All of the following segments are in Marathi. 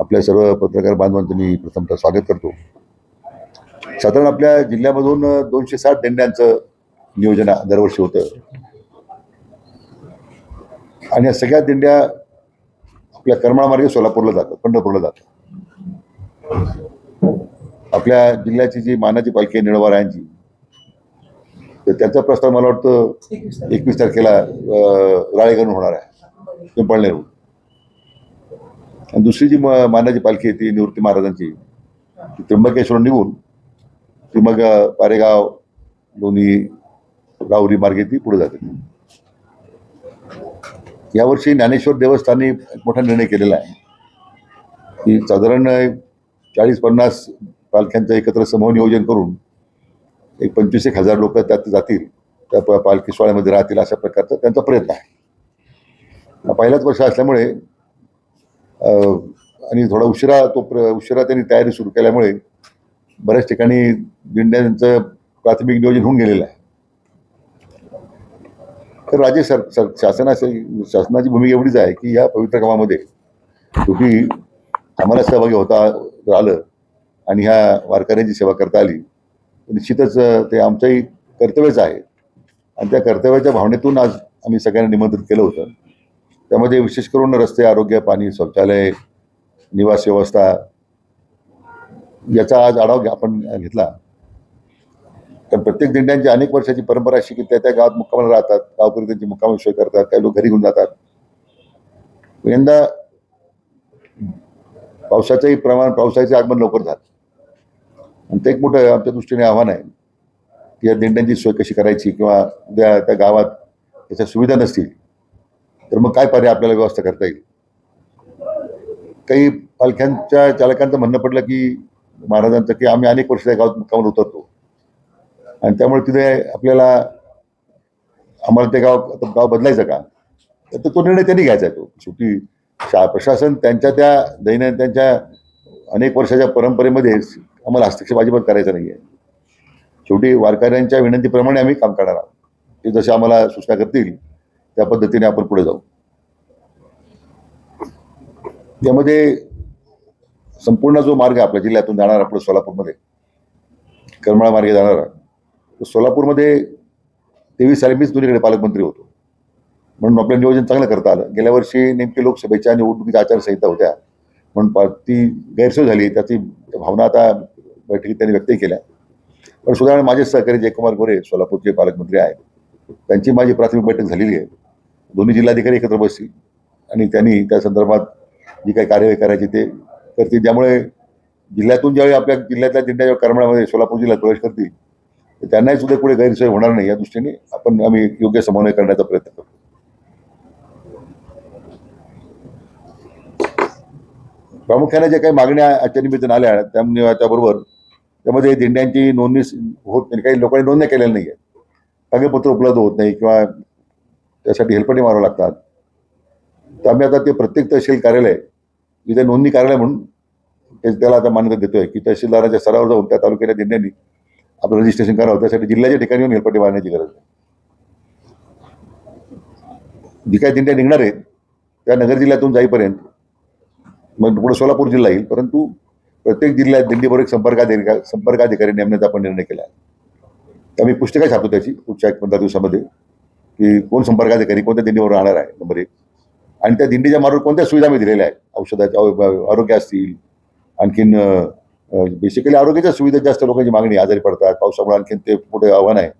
आपल्या सर्व पत्रकार बांधवांचं मी प्रथमतः स्वागत करतो. साधारण आपल्या जिल्ह्यामधून दोनशे साठ दिंड्यांचं नियोजन दरवर्षी होतं. आणि या सगळ्या दिंड्या आपल्या करमाळमार्गे सोलापूरला जातात पंढरपूरला जातात. आपल्या जिल्ह्याची जी मानाची पालखी आहे निळवारायांची तर त्याचा प्रस्ताव मला वाटतं एकवीस तारखेला. राळेगण होणार आहे. पिंपळनेरहून आणि दुसरी जी मानाची पालखी आहे ती निवृत्ती महाराजांची ती त्र्यंबकेश्वर निघून ती मग पारेगाव लोणी राहुरी मार्गे ती पुढे जाते. यावर्षी ज्ञानेश्वर देवस्थाननी एक मोठा निर्णय केलेला आहे. की साधारण चाळीस पन्नास पालख्यांचं एकत्र समूह नियोजन करून एक पंचवीस एक हजार लोक त्यात जातील त्या पालखी सोहळ्यामध्ये राहतील अशा प्रकारचा त्यांचा प्रयत्न आहे. पहिलाच वर्ष असल्यामुळे आणि थोडा उशिरा तो प्र उशिरा त्यांनी तयारी सुरू केल्यामुळे बऱ्याच ठिकाणी दिंड्यांचं प्राथमिक नियोजन होऊन गेलेलं आहे. तर राज्य सर सर शासनाची शासनाची भूमिका एवढीच आहे की या पवित्र कामामध्ये तुम्ही आम्हाला सहभागी होता आलं आणि ह्या वारकऱ्यांची सेवा करता आली. निश्चितच ते आमचंही कर्तव्यच आहे. आणि त्या कर्तव्याच्या भावनेतून आज आम्ही सगळ्यांना निमंत्रित केलं होतं. त्यामध्ये विशेष करून रस्ते आरोग्य पाणी शौचालय निवास व्यवस्था याचा आज आढावा आपण घेतला. तर प्रत्येक दिंड्यांची अनेक वर्षाची परंपरा अशी की त्या त्या गावात मुक्कामाला राहतात. गावकरी त्यांची मुक्काम सोय करतात. काही लोक घरी घेऊन जातात. यंदा पावसाचंही प्रमाण पावसाचे आगमन लवकर झालं. आणि ते एक मोठं आमच्या दृष्टीने आव्हान आहे. की या दिंड्यांची सोय कशी करायची किंवा उद्या त्या गावात त्याच्या सुविधा नसतील तर मग काय पर्याय आपल्याला व्यवस्था करता येईल? काही पालख्यांच्या चालकांचं म्हणणं पडलं की महाराजांचं की आम्ही अनेक वर्ष त्या गावात मुक्कामाला उतरतो. आणि त्यामुळे तिथे आपल्याला आम्हाला ते गाव गाव बदलायचं का? तर तो निर्णय त्यांनी घ्यायचा आहे तो. शेवटी शा प्रशासन त्यांच्या त्या दैनंदिन त्यांच्या अनेक वर्षाच्या परंपरेमध्ये आम्हाला हस्तक्षेप अजिबात करायचा नाही आहे शेवटी वारकऱ्यांच्या विनंतीप्रमाणे आम्ही काम करणार आहोत. ते जसे आम्हाला सूचना करतील त्या पद्धतीने आपण पुढे जाऊ. त्यामध्ये संपूर्ण जो मार्ग आहे आपल्या जिल्ह्यातून जाणार आपलं सोलापूरमध्ये. करमाळा मार्गे जाणारा तो सोलापूरमध्ये तेवीस साली मीच दोन्हीकडे पालकमंत्री होतो. म्हणून आपलं नियोजन चांगलं करता आलं. गेल्या वर्षी नेमकी लोकसभेच्या निवडणुकीच्या आचारसंहिता होत्या. म्हणून ती गैरसोय झाली. त्याची भावना आता बैठकीत त्यांनी व्यक्त केल्या. पण सुद्धा माझे सहकारी जयकुमार गोरे सोलापूरचे पालकमंत्री आहेत. त्यांची माझी प्राथमिक बैठक झालेली आहे. दोन्ही जिल्हाधिकारी एकत्र बसतील. आणि त्यांनी त्या संदर्भात जी काही कार्यवाही करायची ते करतील. ज्यामुळे जिल्ह्यातून ज्यावेळी आपल्या जिल्ह्यातल्या दिंड्या जेव्हा सोलापूर जिल्ह्यात प्रवेश करतील तर त्यांनाही सुद्धा पुढे गैरसोय होणार नाही. या दृष्टीने आपण आम्ही योग्य समन्वय करण्याचा प्रयत्न करतो. प्रामुख्याने ज्या काही मागण्या आजच्या निमित्तानं आल्या त्यामुळे त्याबरोबर त्यामध्ये दिंड्यांची नोंदणी होत नाही काही लोकांनी नोंदणी केलेल्या नाही आहे कागदपत्र उपलब्ध होत नाही किंवा त्यासाठी हेल्पटी मारावं लागतात. तर आम्ही आता ते प्रत्येक तहसील कार्यालय इथे नोंदणी कार्यालय म्हणून त्याला आता मान्यता देतोय की तहसीलदाराच्या स्तरावर जाऊन त्या तालुक्याच्या दिंड्यांनी आपलं रजिस्ट्रेशन करावं. त्यासाठी जिल्ह्याच्या ठिकाणी येऊन हेल्पटी मारण्याची गरज आहे. जी काही दिंड्या निघणार आहेत त्या नगर जिल्ह्यातून जाईपर्यंत मग पुढे सोलापूर जिल्हा येईल परंतु प्रत्येक जिल्ह्यात दिल्लीबरोबर एक संपर्काधिकारी संपर्काधिकारी नेमण्याचा आपण निर्णय केला आहे. तर आम्ही पुस्तकं छापतो त्याची पुढच्या एक पंधरा दिवसामध्ये की कोण संपर्काधिकारी कोणत्या दिंडीवर राहणार आहे नंबर एक. आणि त्या दिंडीच्या मार्गावर कोणत्या सुविधा मी दिलेल्या आहेत औषधाच्या आरोग्य असतील आणखीन बेसिकली आरोग्याच्या सुविधा जास्त लोकांची मागणी आजारी पडतात पावसामुळे आणखीन ते मोठे आव्हान आहे.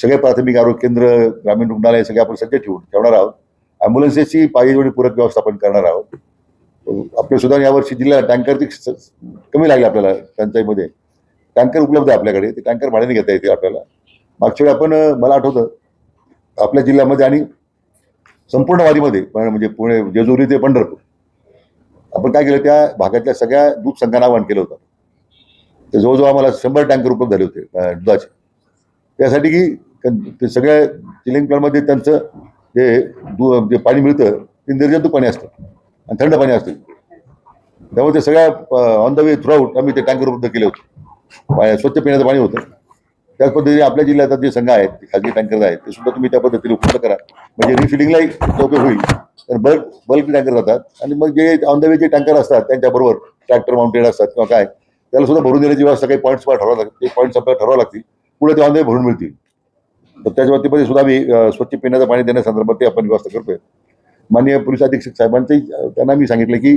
सगळे प्राथमिक आरोग्य केंद्र ग्रामीण रुग्णालय सगळे आपण सज्ज ठेवून ठेवणार आहोत. ॲम्ब्युलन्सेसची पाहिजे पूरक व्यवस्थापन करणार आहोत. आपल्या सुद्धा यावर्षी जिल्ह्याला टँकरची स- कमी लागली आपल्याला टंचाईमध्ये. टँकर उपलब्ध आहे आपल्याकडे ते टँकर भाड्याने घेता येते आपल्याला. मागच्या वेळी आपण मला आठवतं आपल्या जिल्ह्यामध्ये आणि संपूर्ण वारीमध्ये पण म्हणजे पुणे जेजुरी ते पंढरपूर आपण काय केलं त्या भागातल्या सगळ्या दूध संघांना आवाहन केलं होतं. ते जवळजवळ आम्हाला शंभर टँकर उपलब्ध झाले होते दुधाचे. त्यासाठी की ते सगळ्या चिलिंग प्लॅनमध्ये त्यांचं जे दू जे पाणी मिळतं ते निर्जंतुक पाणी असतं. आणि थंड पाणी असतं. त्यामुळे ते सगळ्या ऑन द वे थ्रूआउट आम्ही ते टँकर उपलब्ध केले होते. स्वच्छ पिण्याचं पाणी होतं. त्याच पद्धतीने आपल्या जिल्ह्यात जे संघ आहेत खाजगी टँकर आहेत ते सुद्धा तुम्ही त्या पद्धतीने उपलब्ध करा. म्हणजे रिफिलिंगलाही उपयोग होईल. तर बल्क बल्क टँकर जातात. आणि मग जे ऑन द वे जे टँकर असतात त्यांच्याबरोबर ट्रॅक्टर माउंटेड असतात किंवा काय त्याला सुद्धा भरून देण्याची व्यवस्था काही पॉईंट्स ठरवा लागतात ते पॉईंट्स आपल्याला ठरवावं लागतील. पुढे ते ऑन द वे भरून मिळतील. तर त्याच्या बाबतीमध्ये सुद्धा आम्ही स्वच्छ पिण्याचं पाणी देण्यासंदर्भात ते आपण व्यवस्था करतोय. माननीय पोलीस अधीक्षक साहेबांचंही त्यांना मी सांगितलं की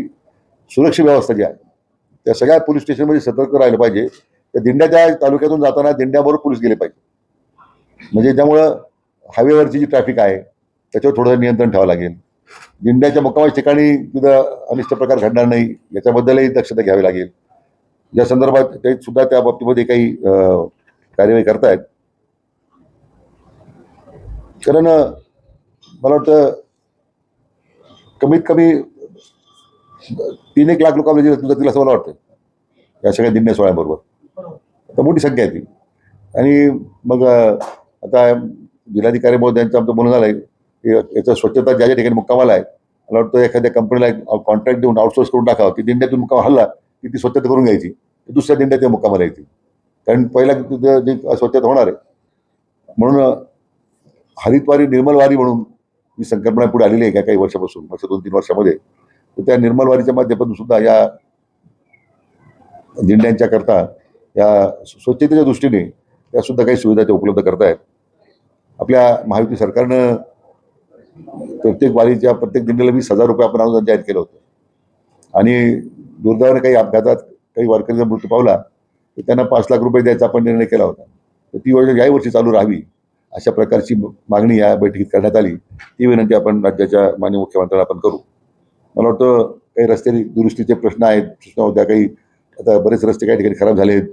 सुरक्षा व्यवस्था जी आहे त्या सगळ्या पोलीस स्टेशनमध्ये सतर्क राहिलं पाहिजे. त्या दिंड्याच्या तालुक्यातून जाताना दिंड्याबरोबर पोलीस गेले पाहिजे. म्हणजे त्यामुळं हायवेवरची जी ट्रॅफिक आहे त्याच्यावर थोडंसं नियंत्रण ठेवावं लागेल. दिंड्याच्या मुक्कामाच्या ठिकाणी तिथं अनिष्ट प्रकार घडणार नाही. याच्याबद्दलही दक्षता घ्यावी लागेल. या संदर्भात ते सुद्धा त्या बाबतीमध्ये काही कार्यवाही करतायत. कारण मला वाटतं कमीत कमी तीन एक लाख लोकांना जातील असं मला वाटतं या सगळ्या दिंड्या सोहळ्याबरोबर. आता मोठी संख्या आहे ती. आणि मग आता जिल्हाधिकारी महोदयांचं आमचं बोलणं झालं आहे की याचं स्वच्छता ज्या ज्या ठिकाणी मुक्कामाला आहे मला वाटतं एखाद्या कंपनीला कॉन्ट्रॅक्ट देऊन आउटसोर्स करून टाकावं की दिंड्यातून मुक्काम हल्ला की ती स्वच्छता करून घ्यायची दुसऱ्या दिंड्यात त्या मुक्कामाला यायची. कारण पहिला तिथं जी स्वच्छता होणार आहे. म्हणून हरिद्वारी हरितवारी निर्मलवारी म्हणून ही संकल्पना पुढे आलेली आहे का काही वर्षापासून मागच्या दोन तीन वर्षामध्ये? तर त्या निर्मलवारीच्या माध्यमातून सुद्धा या दिंड्यांच्या करता या स्वच्छतेच्या दृष्टीने त्या सुद्धा काही सुविधा त्या उपलब्ध करतायत. आपल्या महायुती सरकारनं प्रत्येक वारीच्या प्रत्येक दिंडीला वीस हजार रुपये आपण अनुदान जाहीर केलं होतं. आणि दुर्दैवाने काही अपघातात काही वारकरीचा मृत्यू पावला तर त्यांना पाच लाख रुपये द्यायचा आपण निर्णय केला होता. तर ती योजना याही वर्षी चालू राहावी. अशा प्रकारची मागणी या बैठकीत करण्यात आली. ती विनंती आपण राज्याच्या माननीय मुख्यमंत्र्यांना आपण करू. मला वाटतं काही रस्ते दुरुस्तीचे प्रश्न आहेत. प्रश्न होत्या काही आता बरेच रस्ते काही ठिकाणी खराब झाले आहेत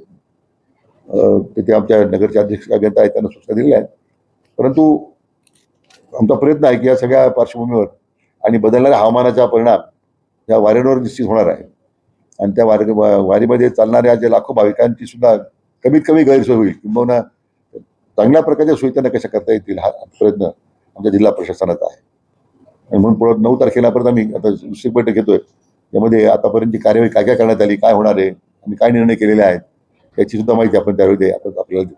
तिथे आमच्या नगरचे अध्यक्ष अभियंता आहेत त्यांना सूचना दिलेल्या आहेत. परंतु आमचा प्रयत्न आहे की या सगळ्या पार्श्वभूमीवर आणि बदलणाऱ्या हवामानाचा परिणाम या वाऱ्यांवर निश्चित होणार आहे. आणि त्या वारी वारीमध्ये चालणाऱ्या ज्या लाखो भाविकांची सुद्धा कमीत कमी गैरसोय होईल. किंबहुना चांगल्या प्रकारच्या सोयी त्यांना कशा करता येतील हा प्रयत्न आमच्या जिल्हा प्रशासनाचा आहे. आणि म्हणून पुढं नऊ तारखेलापर्यंत आम्ही आता दुसरी बैठक घेतोय. त्यामध्ये आतापर्यंतची कार्यवाही काय काय करण्यात आली काय होणार आहे आम्ही काय निर्णय केलेले आहेत याची सुद्धा माहिती आपण त्यावेळी दे- आपण आपल्याला देऊ.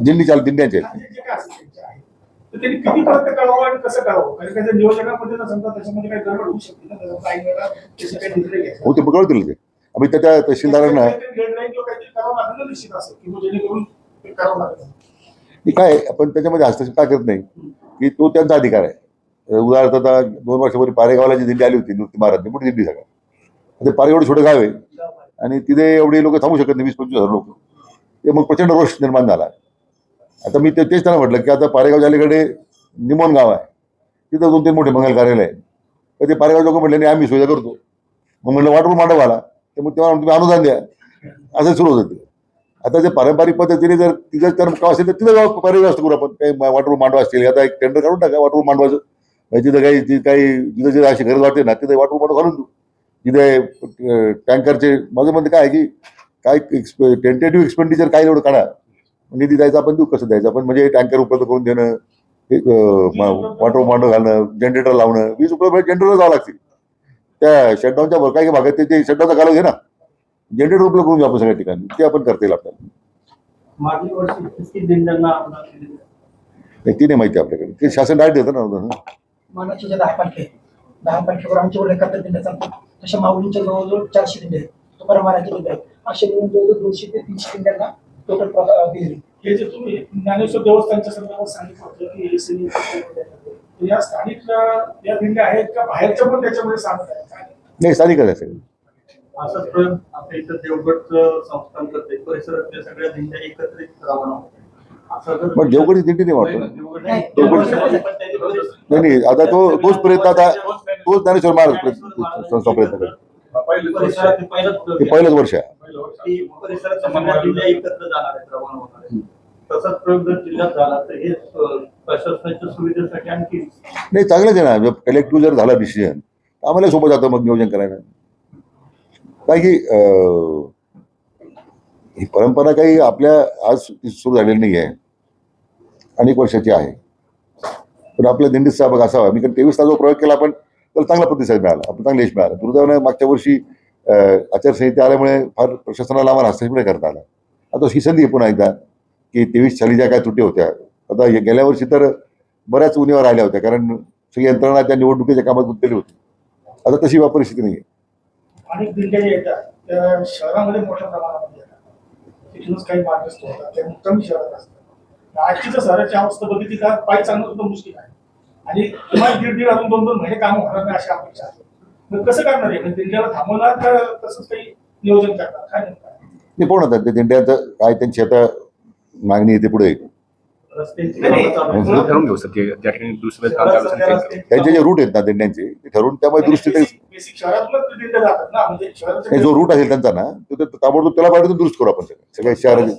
दिंडी चाल दिंड्याचे तर त्यांनी कितीपर्यंत कळवावं आणि कसं कळवावं कारण त्याच्या नियोजनामध्ये जर समजा त्याच्यामध्ये काही गडबड होऊ शकते ना त्याचा काही वेळा त्याचे काही निर्णय घ्यायचा. हो ते कळवतील ते. आम्ही त्या त्या तहसीलदारांना करावं ना करावं की काय आपण त्याच्यामध्ये हस्तक्षेप का करत नाही? की तो त्यांचा अधिकार आहे. उदाहरणार्थ आता दोन वर्षापूर्वी पारेगावला जी दिंडी आली होती नृत्य महाराज मोठी दिंडी सगळं ते पारे एवढे छोटे गाव आहे आणि तिथे एवढे लोक थांबू शकत नाही वीस पंचवीस हजार लोक. ते मग प्रचंड रोष निर्माण झाला. आता मी ते तेच त्यांना म्हटलं की आता पारेगावच्या अलीकडे निमोन गाव आहे. तिथं दोन तीन मोठे मंगल कार्यालय आहे. तर ते पारेगाव लोक म्हटले नाही आम्ही सुविधा करतो. मग म्हटलं वाटून मांडव आला. तर मग तेव्हा तुम्ही अनुदान द्या. असं सुरू होतं ते. आता जे पारंपरिक पद्धतीने जर तिथं तर गाव असेल तर तिथं गाव असतो करू आपण काही वाटून मांडवा असतील. आता एक टेंडर काढून टाका वाटून मांडवाचं. म्हणजे तिथं काही जी काही जिथं जिथं अशी गरज वाटते ना तिथं वाटून मांडव घालून देऊ. जिथे टँकरचे माझं म्हणते काय आहे की काय टेंटेटिव्ह एक्सपेंडिचर काय एवढं काढा. निधी द्यायचा आपण देऊ कसं द्यायचं? आपण म्हणजे टँकर उपलब्ध करून देणं वाटर मांडव घालणं जनरेटर लावणं वीज उपलब्ध जनरेटर जावं लागतील. त्या शटडाऊनच्या वर काही भागात ते- ते शटडाऊनचा घालव घे ना जनरेटर उपलब्ध करून घेऊ आपण सगळ्या ठिकाणी. ते आपण करता येईल आपल्याला. ती नाही माहिती आपल्याकडे. ते शासन डायरेक्ट देतं ना दहा आहेत दहा पालख्यावर आमच्यावर एकाहत्तर दिंड्या चालतात. तशा माऊलींच्या जवळजवळ चारशे दिंड्या आहेत. तुकाराम महाराजच्या दिंड्या आहेत. अशा मिळून जवळजवळ दोनशे ते तीनशे दिंड्यांना हे जे तुम्ही ज्ञानेश्वर देवस्थानच्या संदर्भात सांगितलं होतं की हे या स्थानिक या दिंड्या आहेत का? बाहेरच्या पण त्याच्यामध्ये सांगत आहेत? नाही स्थानिकच आहे सगळं. असाच प्रयोग आपल्या इथं देवगडचं संस्थान करते परिसरातल्या सगळ्या दिंड्या एकत्रित रवाना होते असं जर पण देवगडची दिंडी नाही वाटतं. देवगड नाही, आता तो तोच प्रयत्न आता तोच ज्ञानेश्वर महाराज प्रयत्न- संस्था प्रयत्न करतो. ते पहिलंच वर्ष. आहे. की परिसरातल्या सगळ्या दिंड्या एकत्र जाणार आहेत रवाना होणार आहेत तसाच प्रयोग जर जिल्ह्यात झाला तर हे अं, प्रशासनाच्या सुविधेसाठी आणखी नाही चांगलंच आहे ना. कलेक्टिव्ह जर झाला डिसिजन आम्हाला सोबत जातं मग नियोजन करायला. काय की अं, ही परंपरा काही आपल्या आज सुरू झालेली नाही आहे. अनेक वर्षाची आहे. पण आपल्या दिंडीत सहभाग असावा. मी कारण तेवीस तास जो प्रयोग केला पण त्याला चांगला प्रतिसाद मिळाला. आपण चांगलं यश मिळालं. दुर्दैवानं मागच्या वर्षी आचारसंहिता आल्यामुळे फार प्रशासनाला आम्हाला हस्तक्षेप करता आला. आता ही संधी पुन्हा एकदा की तेवीस साली ज्या काय त्रुटी होत्या. आता हे गेल्या वर्षी तर बऱ्याच उन्हीवर आल्या होत्या कारण सगळी यंत्रणा त्या निवडणुकीच्या कामात गुंतलेली होती. आता तशी परिस्थिती नाही शहरामध्ये मोठ्या प्रमाणामध्ये आजची जर शहराची अवस्था बघितली तर पाय चालणं सुद्धा मुश्किल आहे. आणि किमान दीड दीड अजून दोन दोन महिने काम होणार नाही अशी अपेक्षा आहे. मग कसं करणार आहे? म्हणजे दिंड्याला थांबवणार का तसंच काही नियोजन करणार? काय नेमकं आहे? नाही कोण होतात. ते दिंड्याचं काय त्यांची आता मागणी येते पुढे. ठरवून घेऊ सर की ज्या ठिकाणी दुसरं काम चालू असेल ते करू. त्यांचे जे रूट आहेत ना दिंड्यांचे ते ठरवून त्यामुळे दुरुस्ती म्हणजे जो रूट असेल त्यांचा ना तो ताबडतोब त्याला पाठवून दुरुस्त करू आपण सगळे. सगळ्या शहराचे.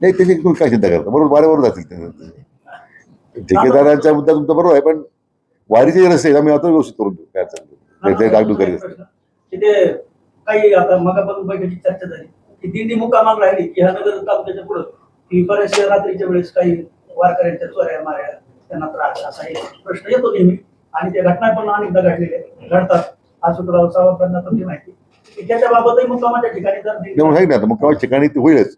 नाही. त्याची तुम्ही काय चिंता करता? बरोबर वाऱ्यावर जातील ते. ठेकेदारांचा मुद्दा तुमचा बरोबर आहे पण वारीचे जे रस्ते आम्ही आता व्यवस्थित करून देऊ. काय अडचण नाही. ते- ते डागडूग करीत असतील. की ते काही आता मगापासून बैठकीत चर्चा झाली. की दिंडी मुक्कामाला राहिली. की ह्या नगर तालुक्याच्या पुढं. की बऱ्याचशा रात्रीच्या वेळेस काही वारकऱ्यांच्या चोऱ्या माऱ्या त्यांना त्रास असा एक प्रश्न येतो नेहमी. आणि त्या घटना पण अनेकदा घडलेल्या घडतात. हा सावंतांना पण ती माहिती. की त्याच्या बाबतही मुक्कामाच्या ठिकाणी जर ना आता ठिकाणी ते होईलच.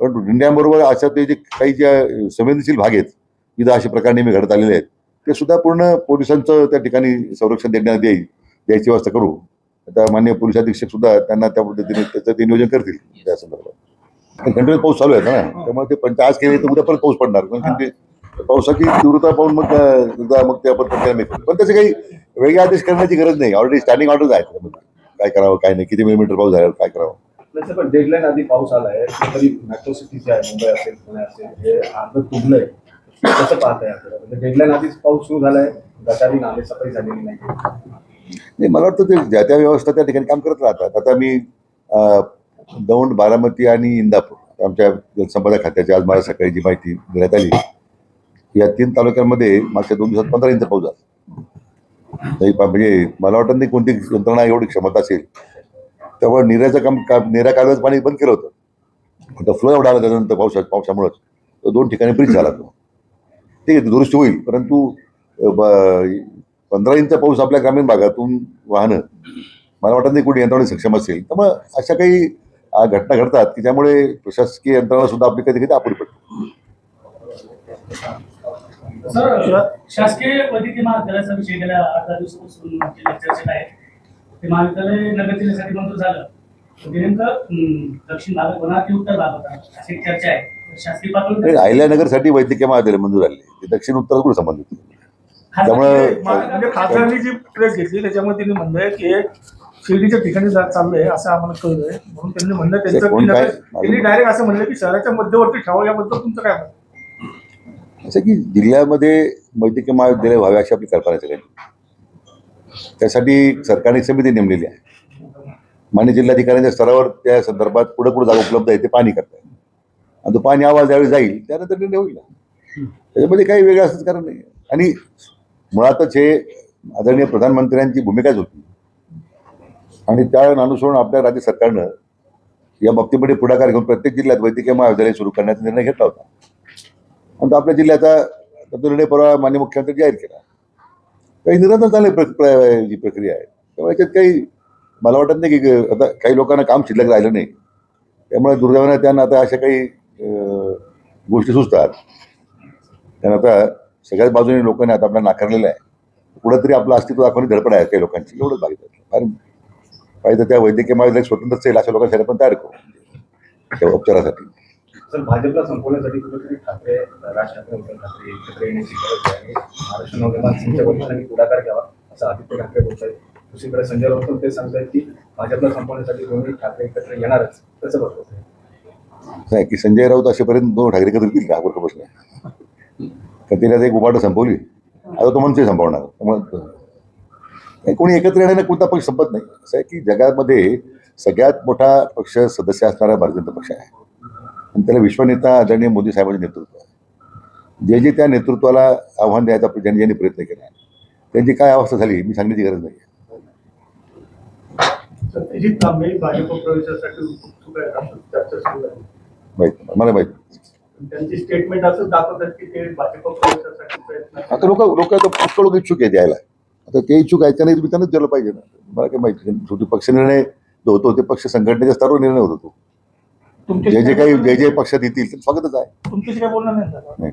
परंतु दिंड्यांबरोबर अशा ते जे काही ज्या संवेदनशील भाग आहेत तिथं असे प्रकार नेहमी घडत आलेले आहेत ते सुद्धा पूर्ण पोलिसांचं त्या ठिकाणी संरक्षण देण्यात येईल. द्यायची व्यवस्था करू. आता मान्य पोलीस अधीक्षक सुद्धा त्यांना त्या पद्धतीने त्याचं ते नियोजन करतील त्या संदर्भात. कंटिन्यू पाऊस चालू आहे ना त्यामुळे ते पंच आज केले तर उद्या परत पाऊस पडणार. कारण की ते पावसाची तीव्रता पाहून मग मग ते आपण पण त्याचे काही वेगळे आदेश करण्याची गरज नाही. ऑलरेडी स्टँडिंग ऑर्डर आहेत. त्यामध्ये. काय करावं काय नाही. किती मिलीमीटर पाऊस झाला काय करावं? पण डेडलाईन आधी पाऊस आलाय तरी मेट्रो सिटीचे आहे मुंबई असेल पुणे असेल हे अर्ध तुंबलंय कसं पाहताय आपल्याला? म्हणजे डेडलाईन आधीच पाऊस सुरू झालाय. गटारी नाले सफाई झालेली नाही नाही मला वाटतं ते ज्या त्या व्यवस्था त्या ठिकाणी काम करत राहतात. आता मी अं, दौंड बारामती आणि इंदापूर आमच्या जलसंपदा खात्याची आज मला सकाळी जी माहिती देण्यात आली या तीन तालुक्यांमध्ये मागच्या दोन दिवसात पंधरा इंच पाऊस झाला. म्हणजे मला वाटत नाही कोणती यंत्रणा एवढी क्षमता असेल. त्यामुळे निऱ्याचं काम का निऱ्या कालव्याचं पाणी बंद केलं होतं. आता फ्लो एवढा आला त्यानंतर पावसा पावसामुळंच. तो दोन ठिकाणी ब्रिज झाला तो. ठीक आहे दुरुस्ती होईल परंतु पंधरा इंच पाऊस आपल्या ग्रामीण भागातून वाहनं मला वाटत नाही कुठे यंत्रणा सक्षम असेल. त्यामुळे अशा काही घटना घडतात की ज्यामुळे प्रशासकीय यंत्रणा सुद्धा आपली कधी कधी अपुरी पडते. शासकीय वैद्यकीय महाविद्यालयाचा विषय गेल्या आठ दहा दिवसापासून चर्चेत आहे. ते महाविद्यालय नगर जिल्ह्यासाठी मंजूर झालं. नेमकं दक्षिण भागात होणार की उत्तर भागात होणार अशी चर्चा आहे. शासकीय पातळीवर अहिल्यानगरसाठी वैद्यकीय महाविद्यालय मंजूर झाले. ते दक्षिण उत्तर कुठे संबंधित? त्यामुळे- म्हणजे खासदारांनी जी प्रेस घेतली त्याच्यामध्ये त्यांनी म्हणलंय की हे शिर्डीच्या ठिकाणी चाललंय असं आम्हाला कळलंय. म्हणून त्यांनी म्हणलं त्यांचं कोण की काय- नगर- त्यांनी डायरेक्ट असं म्हणलं की शहराच्या मध्यवर्ती ठेवा याबद्दल तुमचं काय मत? असं की जिल्ह्यामध्ये वैद्यकीय महाविद्यालय व्हावे अशी आपली कल्पना आहे सगळ्यांची त्यासाठी सरकारने एक समिती नेमलेली आहे. मान्य जिल्हाधिकाऱ्यांच्या स्तरावर त्या संदर्भात पुढे पुढे जागा उपलब्ध आहे ते पाणी करताय आणि तो पाणी आवाज ज्यावेळी जाईल त्यानंतर निर्णय होईल. त्याच्यामध्ये काही वेगळं असंच कारण नाही. आणि मुळातच हे आदरणीय प्रधानमंत्र्यांची भूमिकाच होती. आणि त्या अनुसरून आपल्या राज्य सरकारनं या बाबतीमध्ये पुढाकार घेऊन प्रत्येक जिल्ह्यात वैद्यकीय महाविद्यालय सुरू करण्याचा निर्णय घेतला होता. आणि तो आपल्या जिल्ह्याचा तो निर्णय परवा मान्य मुख्यमंत्री जाहीर केला. काही निरंतर चांगली प्र जी प्रक्रिया आहे. त्यामुळे त्यात काही मला वाटत नाही की आता काही लोकांना काम शिल्लक राहिलं नाही. त्यामुळे दुर्दैवाने त्यांना आता अशा काही गोष्टी सुचतात. त्यांना आता सगळ्याच बाजूने लोकांनी आता आपल्याला नाकारलेलं आहे. कुठंतरी आपलं अस्तित्व दाखवणे धडपड आहे काही लोकांची. एवढंच कारण पाहिजे त्या वैद्यकीय महाविद्यालय स्वतंत्र असेल अशा लोकांसाठी आपण तयार करू. त्या उपचारासाठी. सर भाजपला संपवण्यासाठी कुठेतरी ठाकरे राज ठाकरे उद्धव ठाकरे एकत्र येण्याची गरज आहे. महाराष्ट्र नवनिर्माण सेनेच्या वरिष्ठांनी पुढाकार घ्यावा असं आदित्य ठाकरे बोलत आहेत. दुसरीकडे संजय राऊत पण ते सांगतायत की भाजपला संपवण्यासाठी दोन्ही ठाकरे एकत्र येणारच. कसं बघतो. नाही की संजय राऊत असेपर्यंत दोन ठाकरे एकत्र येतील का? मोठा प्रश्न आहे. तर आता एक उभाट संपवली. आता तो मनसे संपवणार. त्यामुळे कोणी एकत्र येण्याने कोणता पक्ष संपत नाही. असं आहे की जगामध्ये सगळ्यात मोठा पक्ष सदस्य असणारा भारतीय जनता पक्ष आहे. आणि त्याला विश्वनेता आदरणीय मोदी साहेबांचे नेतृत्व आहे. जे जे त्या नेतृत्वाला आव्हान द्यायचा ज्यांनी ज्यांनी प्रयत्न केला त्यांची काय अवस्था झाली मी सांगण्याची गरज नाही माहीत मला माहीत त्यांची स्टेटमेंट असं दाखवतात की ते भाजप प्रवेशासाठी प्रयत्न आता लोक लोक आता पुष्कळ लोक इच्छुक आहे द्यायला आता ते इच्छुक आहेत त्यांनी तुम्ही त्यांनाच दिलं पाहिजे ना. मला काय माहिती शेवटी पक्ष निर्णय जो होतो ते पक्ष संघटनेच्या स्तरावर निर्णय होत जे जे काही जे जे पक्षात येतील ते स्वागतच आहे. तुमच्याशी काय बोलणं नाही झालं? नाही.